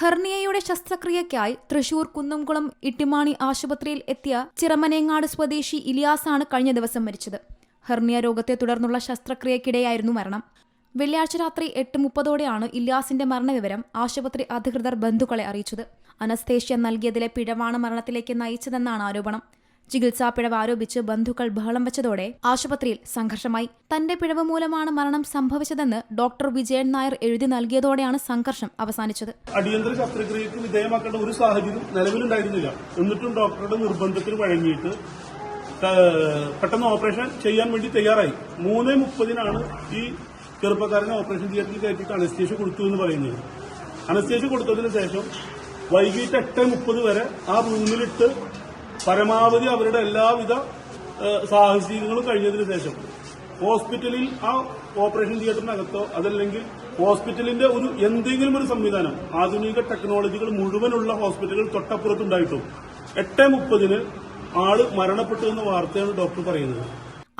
ഹെർണിയയുടെ ശസ്ത്രക്രിയയ്ക്കായി തൃശൂർ കുന്നംകുളം ഇട്ടിമാണി ആശുപത്രിയിൽ എത്തിയ ചിറമനേങ്ങാട് സ്വദേശി ഇലിയാസാണ് കഴിഞ്ഞ ദിവസം മരിച്ചത്. ഹെർണിയ രോഗത്തെ തുടർന്നുള്ള ശസ്ത്രക്രിയയ്ക്കിടെയായിരുന്നു മരണം. വെള്ളിയാഴ്ച രാത്രി എട്ട് മുപ്പതോടെയാണ് ഇലിയാസിന്റെ മരണവിവരം ആശുപത്രി അധികൃതർ ബന്ധുക്കളെ അറിയിച്ചത്. അനസ്തേഷ്യ നൽകിയതിലെ പിഴവാണ് മരണത്തിലേക്ക് നയിച്ചതെന്നാണ് ആരോപണം. ചികിത്സാ പിഴവ് ആരോപിച്ച് ബന്ധുക്കൾ ബഹളം വെച്ചതോടെ ആശുപത്രിയിൽ സംഘർഷമായി. തന്റെ പിഴവ് മൂലമാണ് മരണം സംഭവിച്ചതെന്ന് ഡോക്ടർ വിജയൻ നായർ എഴുതി നൽകിയതോടെയാണ് സംഘർഷം അവസാനിച്ചത്. അടിയന്തര ശസ്ത്രക്രിയക്ക് വിധേയമാക്കേണ്ട ഒരു സാഹചര്യം നിലവിലുണ്ടായിരുന്നില്ല. എന്നിട്ടും ഡോക്ടറുടെ നിർബന്ധത്തിന് വഴങ്ങിയിട്ട് പെട്ടെന്ന് ഓപ്പറേഷൻ ചെയ്യാൻ വേണ്ടി തയ്യാറായി. മൂന്ന് മുപ്പതിനാണ് ഈ ചെറുപ്പക്കാരനെ ഓപ്പറേഷൻ തിയേറ്ററിൽ കയറ്റിയിട്ട് അനസ്തേഷ്യ കൊടുത്തു എന്ന് പറയുന്നത്. അനസ്തേഷ്യ കൊടുത്തതിന് ശേഷം വൈകിട്ട് എട്ട് മുപ്പത് വരെ ആ റൂമിലിട്ട് പരമാവധി അവരുടെ എല്ലാവിധ സാഹചര്യങ്ങളും കഴിഞ്ഞതിന് ശേഷം. ഹോസ്പിറ്റലിൽ ആ ഓപ്പറേഷൻ തിയേറ്ററിനകത്തോ അതല്ലെങ്കിൽ ഹോസ്പിറ്റലിന്റെ ഒരു എന്തെങ്കിലും ഒരു സംവിധാനം ആധുനിക ടെക്നോളജികൾ മുഴുവനുള്ള ഹോസ്പിറ്റലുകൾ തൊട്ടപ്പുറത്തുണ്ടായിട്ടും എട്ട് മുപ്പതിന് ആൾ മരണപ്പെട്ടു എന്ന വാർത്തയാണ് ഡോക്ടർ പറയുന്നത്.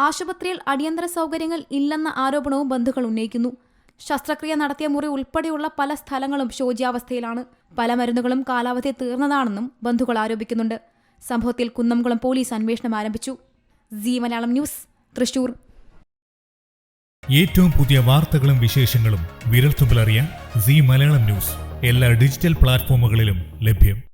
ആശുപത്രിയിൽ അടിയന്തര സൗകര്യങ്ങൾ ഇല്ലെന്ന ആരോപണവും ബന്ധുക്കൾ ഉന്നയിക്കുന്നു. ശസ്ത്രക്രിയ നടത്തിയ മുറി ഉൾപ്പെടെയുള്ള പല സ്ഥലങ്ങളും ശോച്യാവസ്ഥയിലാണ്. പല മരുന്നുകളും കാലാവധി തീർന്നതാണെന്നും ബന്ധുക്കൾ ആരോപിക്കുന്നുണ്ട്. സംഭവത്തിൽ കുന്നംകുളം പോലീസ് അന്വേഷണം ആരംഭിച്ചു. C Malayalam news Thrissur. ഏറ്റവും പുതിയ വാർത്തകളും വിശേഷങ്ങളും വിരൽത്തുമ്പിലറിയാൻ സി മലയാളം ന്യൂസ്. എല്ലാ ഡിജിറ്റൽ പ്ലാറ്റ്ഫോമുകളിലും ലഭ്യം.